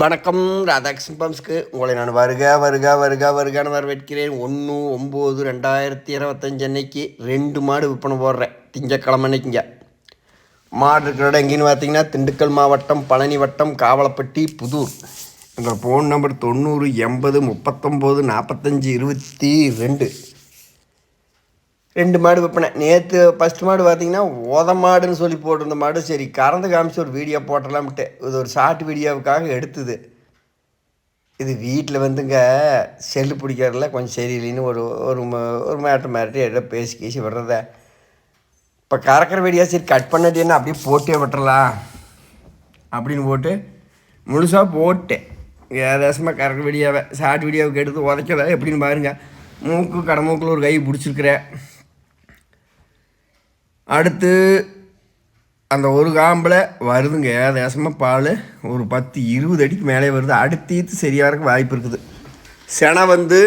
வணக்கம் ராதாகிருஷ்ணன் பம்ஸ்க்கு. உங்களை நான் வருக வருக வருக வருகான்னு வரவேற்கிறேன். ஒன்று ஒம்பது ரெண்டாயிரத்தி இருபத்தஞ்சு அன்னைக்கு ரெண்டு மாடு விற்பனை போடுறேன். திங்கக்கிழமை அன்னைக்குங்க. மாடு இருக்கிற இடம் எங்கேன்னு பார்த்தீங்கன்னா திண்டுக்கல் மாவட்டம் பழனி வட்டம் காவலப்பட்டி புதூர். எங்கள் ஃபோன் நம்பர் தொண்ணூறு எண்பது முப்பத்தொம்போது நாற்பத்தஞ்சு இருபத்தி ரெண்டு. ரெண்டு மாடு விற்பனை நேற்று ஃபஸ்ட் மாடு பார்த்தீங்கன்னா ஓத மாடுன்னு சொல்லி போட்டிருந்த மாடு. சரி கறந்து காமிச்சு ஒரு வீடியோ போட்டலாம்ட்டு. இது ஒரு ஷார்ட் வீடியோவுக்காக எடுத்தது. இது வீட்டில் வந்துங்க செல்லு பிடிக்கிறதுல கொஞ்சம் சரியில்லைன்னு ஒரு ஒரு ஒரு மேட்டர் மிரட்டி எதாவது பேசி கேசி விடுறத. இப்போ கறக்கிற வீடியோ சரி கட் பண்ணது என்ன? அப்படியே போட்டே விட்டுறலாம். அப்படின்னு போட்டு முழுசாக போட்டேன் ஏதாசமாக கறக்கிற வீடியோவை ஷார்ட் வீடியோவுக்கு எடுத்து உதைக்கல எப்படின்னு பாருங்க. மூக்கு கடமூக்கில் ஒரு கை பிடிச்சிருக்கிறேன். அடுத்து அந்த ஒரு காம்பில் வருதுங்க. ஏதாசமாக பால். ஒரு பத்து இருபது அடிக்கு மேலே வருது. அடுத்தீத்து சரியாக இருக்க வாய்ப்பு இருக்குது. செனை வந்து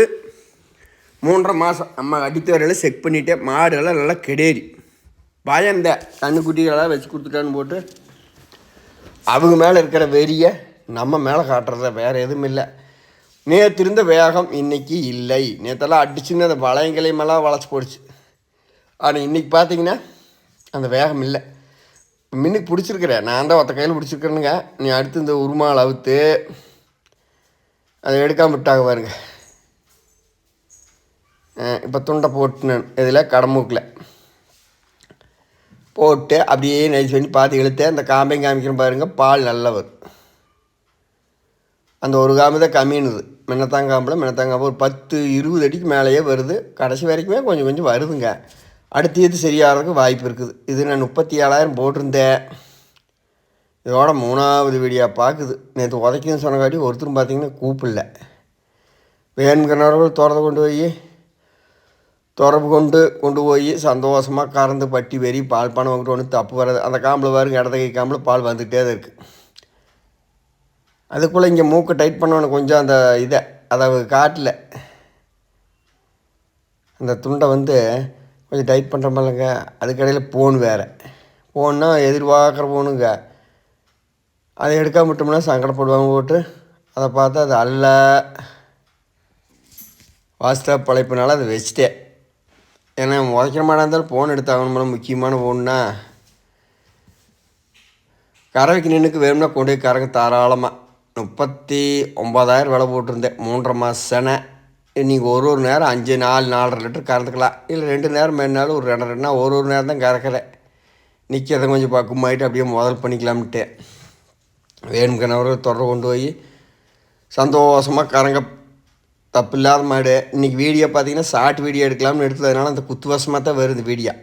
மூன்றரை மாதம் நம்ம அடித்த வரையில் செக் பண்ணிவிட்டேன் மாடுகள்லாம் நல்லா கெடேரி. பயந்த கண்ணுக்குட்டிகளெல்லாம் வச்சு கொடுத்துட்டான்னு போட்டு அவங்க மேலே இருக்கிற வெறியை நம்ம மேலே காட்டுறத வேறு எதுவும் இல்லை. நேற்று இருந்த வேகம் இன்றைக்கி இல்லை. நேற்றெல்லாம் அடிச்சுன்னு அந்த வளையங்களையுமெல்லாம் வளைச்சி போடுச்சு. ஆனால் இன்றைக்கி பார்த்தீங்கன்னா அந்த வேகம் இல்லை. மின்னுக்கு பிடிச்சிருக்கிற நான் தான் ஒத்த கையில் பிடிச்சிருக்கிறேனுங்க? நீ அடுத்து இந்த உருமால் அவுத்து அதை எடுக்காம விட்டாக பாருங்க. இப்போ துண்டை போட்டு இதில் கடமூக்கில். போட்டு அப்படியே நைஸ் பண்ணி பார்த்து இழுத்து அந்த காம்பையும் காமிக்கிறேன் பாருங்கள் பால் நல்லா வரும் அந்த ஒரு காம்பு தான் கம்மினுது மின்னத்தாங்காம்பில் மின்னத்தாங்காம்பு ஒரு பத்து இருபது அடிக்கு மேலேயே வருது. கடைசி வரைக்குமே கொஞ்சம் கொஞ்சம் வருதுங்க. அடுத்து இது சரியாகிறதுக்கு வாய்ப்பு இருக்குது. இது நான் முப்பத்தி ஏழாயிரம் போட்டிருந்தேன். இதோட மூணாவது வீடியோ பார்க்குது. நேற்று உதைக்குதுன்னு சொன்னங்காட்டி ஒருத்தரும் பார்த்திங்கன்னா கூப்பிடல. வேணுங்கிறவர்கள் திறந்து கொண்டு போய் தொடர்பு கொண்டு கொண்டு போய் சந்தோஷமாக கறந்து பட்டி வெறி பால் பணம் வாங்கிட்டு ஒன்று தப்பு வராது. அந்த காம்பில் பாருங்க இடத்த கை காம்பில் பால் வந்துகிட்டே தான் இருக்குது அதுக்குள்ளே இங்கே மூக்கை டைட் பண்ணணும் கொஞ்சம் அந்த இதை அதை காட்டில் அந்த துண்டை வந்து கொஞ்சம் டைப் பண்ணுற மாதிரிலங்க அதுக்கடையில் ஃபோன் வேறு. ஃபோன்னா எதிர்பார்க்குற ஃபோனுங்க அதை எடுக்காம விட்டோம்னா சங்கடப்படுவாங்க போட்டு. அதை பார்த்து அது அல்ல. வாட்ஸ்அப் பழைப்புனால அதை வச்சுட்டேன். ஏன்னா உதைக்கிற இருந்தாலும் ஃபோன் எடுத்தாகணும்னா முக்கியமான ஃபோன்னா கறவைக்கு நின்றுக்கு வேணும்னா கொண்டு போய் கறங்க தாராளமாக முப்பத்தி ஒம்பதாயிரம் விலை போட்டிருந்தேன். மூன்றரை மாதம் செனை. நீங்கள் ஒரு ஒரு நேரம் அஞ்சு நாலு நாலரை லிட்டர் கறந்துக்கலாம். இல்லை ரெண்டு நேரம் மேனாலும் ஒரு ரெண்டு ரெண்டுனா ஒரு ஒரு நேரம் தான் கறக்கிறேன் நிற்கிறத கொஞ்சம் பக்குமாயிட்டு அப்படியே முதல் பண்ணிக்கலாம்ட்டு வேணுங்கிறவர்கள் தொடர்பு கொண்டு போய் சந்தோஷமாக கறங்க. தப்பு இல்லாத மாடு. இன்றைக்கி வீடியோ பார்த்தீங்கன்னா ஷார்ட் வீடியோ எடுக்கலாம்னு எடுத்ததுனால அந்த குத்துவசமாக தான் வருது வீடியோ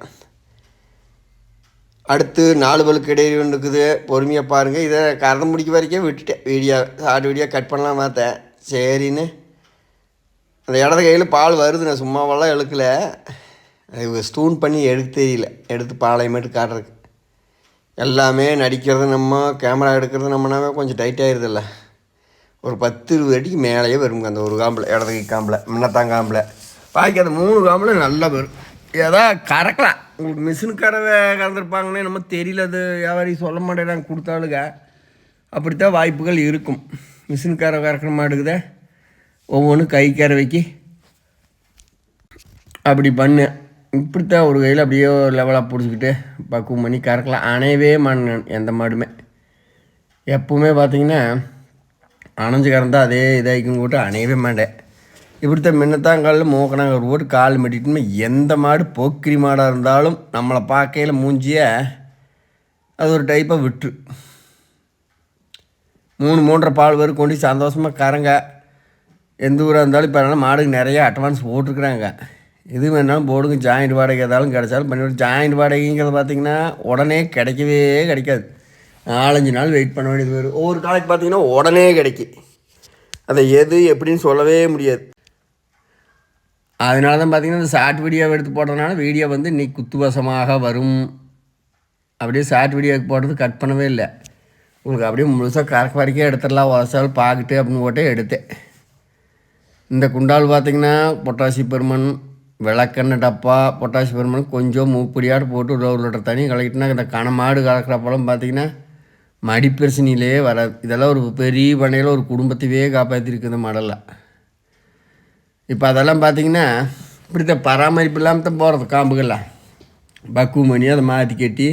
அடுத்து நாலு பலுக்கு இடையே ஒன்று இருக்குது. பொறுமையாக பாருங்கள் இதை கறந்து முடிக்க வரைக்கும் விட்டுட்டேன். வீடியோ ஷார்ட் வீடியோ கட் பண்ணலாம் பார்த்தேன். சரின்னு அந்த இடது கையில் பால் வருது நான் சும்மாவெல்லாம் எழுக்கல அது ஸ்டூன் பண்ணி எடுக்க தெரியல. எடுத்து பாளையமேட்டு காட்டுறதுக்கு. எல்லாமே நடிக்கிறது நம்ம கேமரா எடுக்கிறது நம்மனாவே கொஞ்சம் டைட் ஒரு பத்து இருபது அடிக்கு மேலேயே வருங்க அந்த ஒரு காம்பில் இடது கை காம்பில் முன்னத்தான் காம்பில். பாக்கி அந்த மூணு காம்பில் நல்லா வரும். ஏதா கறக்கலாம். உங்களுக்கு மிஷின் கடவை கறந்துருப்பாங்கன்னே நம்ம தெரியல அது வியாபாரி சொல்ல மாட்டேன் கொடுத்தாளுங்க. அப்படித்தான் வாய்ப்புகள் இருக்கும். மிஷினுக்கார கறக்கிற மாட்டுக்குதே ஒவ்வொன்றும் கை கறவைக்கு அப்படி பண்ணு. இப்படித்தான் ஒரு கையில் அப்படியே லெவலாக பிடிச்சிக்கிட்டு பக்குவம் பண்ணி கறக்கலாம். அணையவே மாட்டேன் எந்த மாடுமே. எப்போவுமே பார்த்தீங்கன்னா அணைஞ்சு கறந்தால் அதே இதாகிக்கும் போட்டு அணையவே மாட்டேன். இப்படித்தான் மின்னத்தாங்காலில் மூக்கனாங்க ஒரு போட்டு கால் மட்டிட்டுமே எந்த மாடு போக்கிரி மாடாக இருந்தாலும் நம்மளை பார்க்கையில் மூஞ்சிய அது ஒரு டைப்பாக விட்டு மூணு மூன்றரை பால் வரை கொண்டு சந்தோஷமாக கறங்க. எந்த ஊராக இருந்தாலும் இப்போ அதனால் மாடுக்கு நிறையா அட்வான்ஸ் போட்டிருக்குறாங்க. எது வேணாலும் போடுங்க ஜாயிண்ட் வாடகை ஏதாலும் கிடைச்சாலும் பண்ணி ஜாயிண்ட் வாடகைங்கிறது பார்த்திங்கன்னா உடனே கிடைக்கவே கிடைக்காது. நாலஞ்சு நாள் வெயிட் பண்ண வேண்டியது வரும் ஒவ்வொரு காலைக்கு பார்த்தீங்கன்னா உடனே கிடைக்கும் அதை எது எப்படின்னு சொல்லவே முடியாது. அதனால தான் பார்த்திங்கன்னா இந்த ஷார்ட் வீடியோ எடுத்து போடுறதுனால வீடியோ வந்து இன்னைக்கு குத்துவசமாக வரும். அப்படியே ஷார்ட் வீடியோக்கு போடுறது கட் பண்ணவே இல்லை. உங்களுக்கு அப்படியே முழுசாக கறக்க வரைக்கும் எடுத்துடலாம். வசல் பார்க்கிட்டு அப்படின்னு போட்டு எடுத்தேன். இந்த குண்டால் பார்த்திங்கன்னா பொட்டாசி பெருமன் விளக்கெண்ணெய் டப்பா பொட்டாசி பெருமன் கொஞ்சம் மூப்படியாட்டு போட்டு ஒரு ஒரு லிட்டர் தண்ணி கலக்கிட்டுனா இந்த கனமாடு கலக்கிறப்பெல்லாம் பார்த்திங்கன்னா மடி பிரச்சனையிலே வராது. இதெல்லாம் ஒரு பெரிய பண்ணையில் ஒரு குடும்பத்தையே காப்பாற்றிருக்கு இந்த மாடெல்லாம் இப்போ அதெல்லாம் பார்த்தீங்கன்னா இப்படித்தான் பராமரிப்பு இல்லாமல் தான் போகிறது காம்புகள்லாம் பக்குவம் பண்ணி அதை மாற்றி கட்டி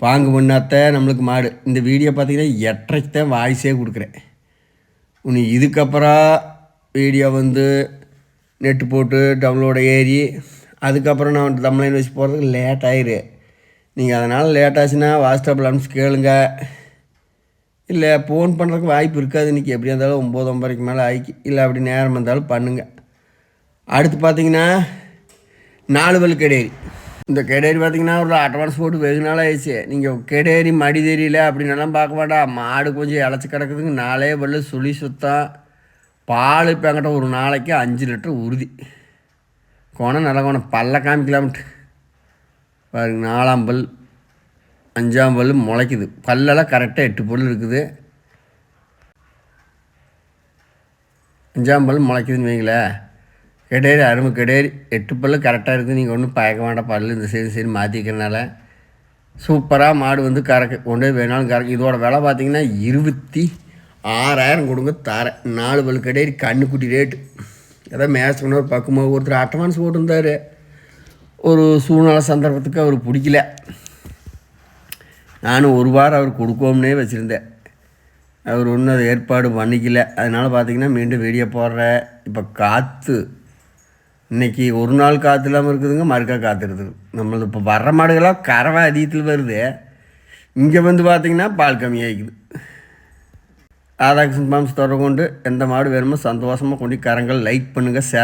பாங்கு பண்ணாத்த நம்மளுக்கு மாடு. இந்த வீடியோ பார்த்தீங்கன்னா எட்டரைக்கு தான் வாய்ஸே கொடுக்குறேன். உனி இதுக்கப்புறம் வீடியோ வந்து நெட்டு போட்டு டவுன்லோட ஏறி அதுக்கப்புறம் நான் தமிழ்லைன் வச்சு போகிறதுக்கு லேட் ஆயிரு. நீங்கள் அதனால் லேட் ஆச்சுன்னா வாட்ஸ்அப்பில் அனுப்பிச்சு கேளுங்க. இல்லை ஃபோன் பண்ணுறதுக்கு வாய்ப்பு இருக்காது இன்றைக்கி எப்படியா இருந்தாலும் ஒம்பது ஒம்பரைக்கு மேலே ஆயிக்கு இல்லை அப்படி நேரம் இருந்தாலும் பண்ணுங்கள் அடுத்து பார்த்தீங்கன்னா நாலு பல் கெடேரி. இந்த கெடேரி பார்த்தீங்கன்னா ஒரு அட்வான்ஸ் போட்டு வெகு நாள் ஆயிடுச்சு. நீங்கள் கெடேரி மடி தெரியல அப்படின்னலாம் பார்க்க வேண்டாம். மாடு கொஞ்சம் இழைச்சி கிடக்குதுங்க. நாலே பல்லு சுழி சுத்தம். பால் இப்போ என்கிட்ட ஒரு நாளைக்கு அஞ்சு லிட்டர் உறுதி கோணம் நல்ல கோணம். பல்ல காமிக்கலாம்ட்டு பாருங்க நாலாம் பல் அஞ்சாம் பல் முளைக்குது. பல்லெல்லாம் கரெக்டாக எட்டு பல் இருக்குது. அஞ்சாம் பல் முளைக்குதுன்னு வைங்களேன் கெடேரி அரும்பு கெடேரி எட்டு பல்லு கரெக்டாக இருக்குது. நீங்கள் ஒன்றும் பயக்க வேண்டாம். பல்லு இந்த சைடு சைடு மாற்றிக்கிறனால சூப்பராக மாடு வந்து கறக்கு. கொண்டு போய் வேணாலும் கறக்கு. இதோட விலை பார்த்திங்கன்னா இருபத்தி ஆறாயிரம் கொடுங்க தரேன். நாலு பல் கிடையாது கண்ணுக்குட்டி ரேட்டு ஏதோ மேட்ச் ஒரு பக்கமாக ஒருத்தர் அட்வான்ஸ் போட்டிருந்தார். ஒரு சூழ்நிலை சந்தர்ப்பத்துக்கு அவர் பிடிக்கல. நானும் ஒரு வாரம் அவர் கொடுக்கோம்னே வச்சுருந்தேன். அவர் ஒன்றும் அதை ஏற்பாடு பண்ணிக்கல. அதனால் பார்த்தீங்கன்னா மீண்டும் வெளியே போடுற இப்போ காற்று இன்னைக்கு ஒரு நாள் காற்று இல்லாமல் இருக்குதுங்க மறுக்கா காற்று இருக்குது. நம்மளது இப்போ வர்ற மாடுகளாக கறவை அதிகத்தில் வருது. இங்கே வந்து பார்த்திங்கன்னா பால் கம்மியாகிக்குது ராதாகிருஷ்ணன் பாம்ஸ் தொடர்பு கொண்டு எந்த மாடு வேணுமோ சந்தோஷமாக கொண்டு கரங்கள் லைக் பண்ணுங்கள் ஷேர்